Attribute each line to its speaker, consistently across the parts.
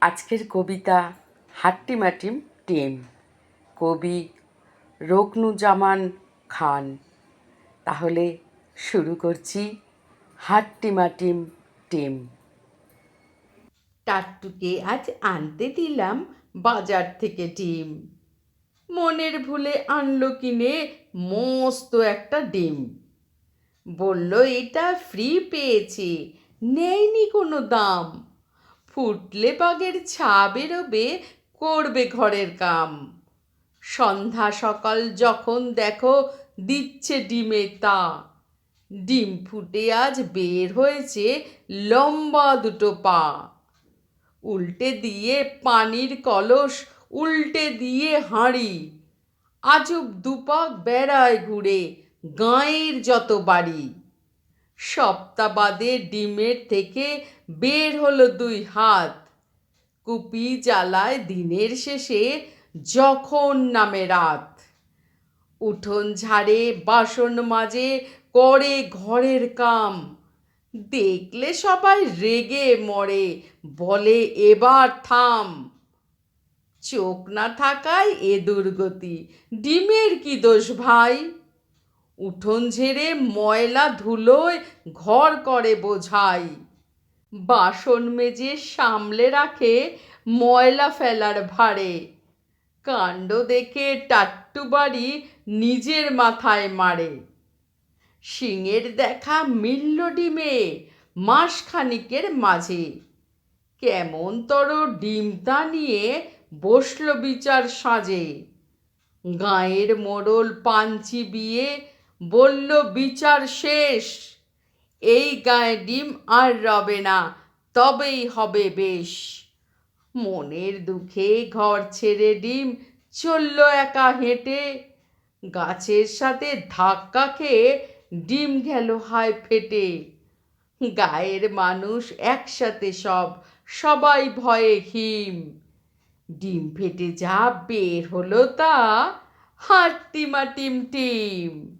Speaker 1: আজকের কবিতা হাট্টিমাটিম টিম। কবি রকনুজামান খান। তাহলে শুরু করছি হাট্টিমাটিম টিম।
Speaker 2: টাট্টুকে আজ আনতে দিলাম বাজার থেকে ডিম। মনের ভুলে আনলো কিনে মস্ত একটা ডিম। বলল, এটা ফ্রি পেয়েছে নেয়নি কোনো দাম। ফুটলে বাগের ছা বেরোবে, করবে ঘরের কাম। সন্ধ্যা সকাল যখন দেখো, দিচ্ছে ডিমে তা। ডিম ফুটে আজ বের হয়েছে লম্বা দুটো পা। উল্টে দিয়ে পানির কলস, উল্টে দিয়ে হাঁড়ি। আজব দুপাক বেড়ায় ঘুরে, গাঁয়ের যত বাড়ি। সপ্তাহ বাদে ডিমের থেকে বের হলো দুই হাত। কুপি জ্বালায় দিনের শেষে যখন নামে রাত। উঠোন ঝাড়ে, বাসন মাজে, করে ঘরের কাম। দেখলে সবাই রেগে মরে, বলে এবার থাম। চোখ না থাকায় এ দুর্গতি, ডিমের কি দোষ ভাই? উঠোন ঝেড়ে ময়লা ধুলোয় ঘর করে বোঝাই। বাসন মেজে সামলে রাখে ময়লা ফেলার ভারে কাণ্ড দেখে টাট্টু বাড়ি নিজের মাথায় মারে। সিংয়ের দেখা মিলল ডিমে মাসখানিকের মাঝে। কেমন তর ডিমটা নিয়ে বসল বিচার সাজে। গাঁয়ের মোড়ল পাঞ্চি বিয়ে বলল, বিচার শেষ। এই গায়ে ডিম আর রবে না, তবেই হবে বেশ। মনের দুঃখে ঘর ছেড়ে ডিম চলল একা হেঁটে। গাছের সাথে ধাক্কা খেয়ে ডিম গেল হায় ফেটে। গায়ের মানুষ একসাথে সব, সবাই ভয়ে হিম। ডিম ফেটে যা বের হলো তা হাট্টিমা টিম টিম।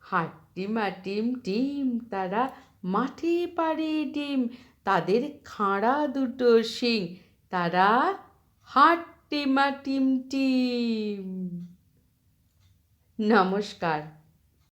Speaker 2: হাট্টিমা টিম টিম তারা মাঠে পারে ডিম। তাদের খাঁড়া দুটো শিং, তারা হাট্টিমা টিম টিম নমস্কার।